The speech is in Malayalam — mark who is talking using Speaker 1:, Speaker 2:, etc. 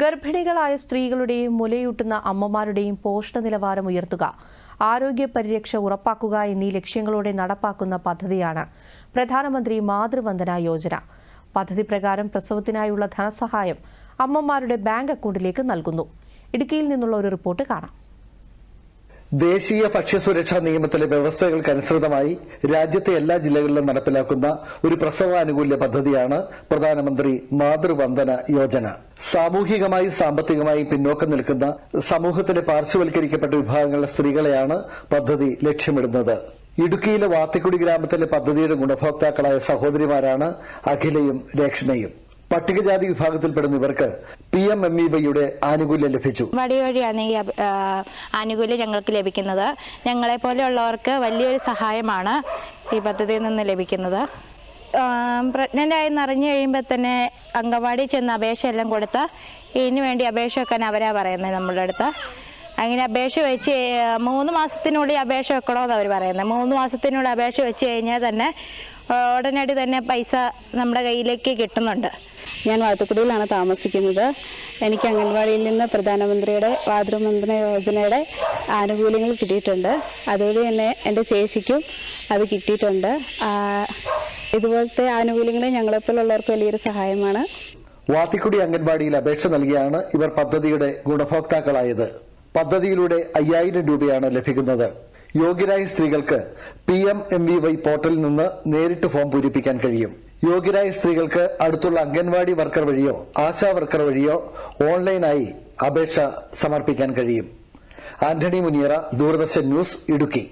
Speaker 1: ഗർഭിണികളായ സ്ത്രീകളുടെയും മുലയൂട്ടുന്ന അമ്മമാരുടെയും പോഷണ നിലവാരം ഉയർത്തുക ആരോഗ്യ പരിരക്ഷ ഉറപ്പാക്കുക എന്നീ ലക്ഷ്യങ്ങളോടെ നടപ്പാക്കുന്ന പദ്ധതിയാണ് പ്രധാനമന്ത്രി മാതൃവന്ദന യോജന. പദ്ധതി പ്രകാരം പ്രസവത്തിനായുള്ള ധനസഹായം അമ്മമാരുടെ ബാങ്ക് അക്കൗണ്ടിലേക്ക് നൽകുന്നു. ഇടുക്കിയിൽ നിന്നുള്ള ഒരു റിപ്പോർട്ട് കാണാം.
Speaker 2: ദേശീയ ഭക്ഷ്യസുരക്ഷാ നിയമത്തിലെ വ്യവസ്ഥകൾക്കനുസൃതമായി രാജ്യത്തെ എല്ലാ ജില്ലകളിലും നടപ്പിലാക്കുന്ന ഒരു പ്രസവാനുകൂല്യ പദ്ധതിയാണ് പ്രധാനമന്ത്രി മാതൃവന്ദന യോജന. സാമൂഹികമായി സാമ്പത്തികമായി പിന്നോക്കം നിൽക്കുന്ന സമൂഹത്തിലെ പാർശ്വവൽക്കരിക്കപ്പെട്ട വിഭാഗങ്ങളിലെ സ്ത്രീകളെയാണ് പദ്ധതി ലക്ഷ്യമിടുന്നത്. ഇടുക്കിയിലെ വാത്തിക്കുടി ഗ്രാമത്തിലെ പദ്ധതിയുടെ ഗുണഭോക്താക്കളായ സഹോദരിമാരാണ് അഖിലയും രേഷ്മയും. പട്ടികജാതി വിഭാഗത്തിൽപ്പെടുന്ന ഇവർക്ക് പി എം എം ഇ വൈയുടെ ആനുകൂല്യം ലഭിച്ചു.
Speaker 3: വഴി വഴിയാണ് ഈ ആനുകൂല്യം ഞങ്ങൾക്ക് ലഭിക്കുന്നത്. ഞങ്ങളെ പോലെയുള്ളവർക്ക് വലിയൊരു സഹായമാണ് ഈ പദ്ധതിയിൽ നിന്ന് ലഭിക്കുന്നത്. പ്രഗ്നന്റ് ആയി നിറഞ്ഞു കഴിയുമ്പോൾ തന്നെ അംഗൻവാടി ചെന്ന് അപേക്ഷ എല്ലാം കൊടുത്ത്. ഇതിനു വേണ്ടി അപേക്ഷ വെക്കാൻ അവരാ പറയുന്നത് നമ്മളുടെ അടുത്ത്. അങ്ങനെ അപേക്ഷ വെച്ച് മൂന്ന് മാസത്തിനുള്ളിൽ അപേക്ഷ വെക്കണമെന്ന് അവർ പറയുന്നത് മൂന്ന് മാസത്തിനുള്ളിൽ അപേക്ഷ വെച്ച് കഴിഞ്ഞാൽ തന്നെ ഉടനടി തന്നെ പൈസ നമ്മുടെ കയ്യിലേക്ക് കിട്ടുന്നുണ്ട്.
Speaker 4: ഞാൻ വാത്തുക്കുടിയിലാണ് താമസിക്കുന്നത്. എനിക്ക് അംഗൻവാടിയിൽ നിന്ന് പ്രധാനമന്ത്രിയുടെ മാതൃമന്ത്രന യോജനയുടെ ആനുകൂല്യങ്ങൾ കിട്ടിയിട്ടുണ്ട്. അതുവഴി തന്നെ എന്റെ ചേച്ചിക്കും അത് കിട്ടിയിട്ടുണ്ട്. ഇതുപോലത്തെ ആനുകൂല്യങ്ങൾ ഞങ്ങളെപ്പോലുള്ളവർക്ക് വലിയൊരു സഹായമാണ്.
Speaker 2: വാത്തിക്കുടി അംഗൻവാടിയിൽ അപേക്ഷ നൽകിയാണ് ഇവർ പദ്ധതിയുടെ ഗുണഭോക്താക്കളായത്. പദ്ധതിയിലൂടെ അയ്യായിരം രൂപയാണ് ലഭിക്കുന്നത്. യോഗ്യരായ സ്ത്രീകൾക്ക് P M M V Y പോർട്ടലിൽ നിന്ന് നേരിട്ട് ഫോം പൂരിപ്പിക്കാൻ കഴിയും. യോഗ്യരായ സ്ത്രീകൾക്ക് അടുത്തുള്ള അംഗൻവാടി വർക്കർ വഴിയോ ആശാ വർക്കർ വഴിയോ ഓൺലൈനായി അപേക്ഷ സമർപ്പിക്കാൻ കഴിയും. ആന്റണി മുനിയറ ദൂരദർശൻ ന്യൂസ് ഇടുക്കി.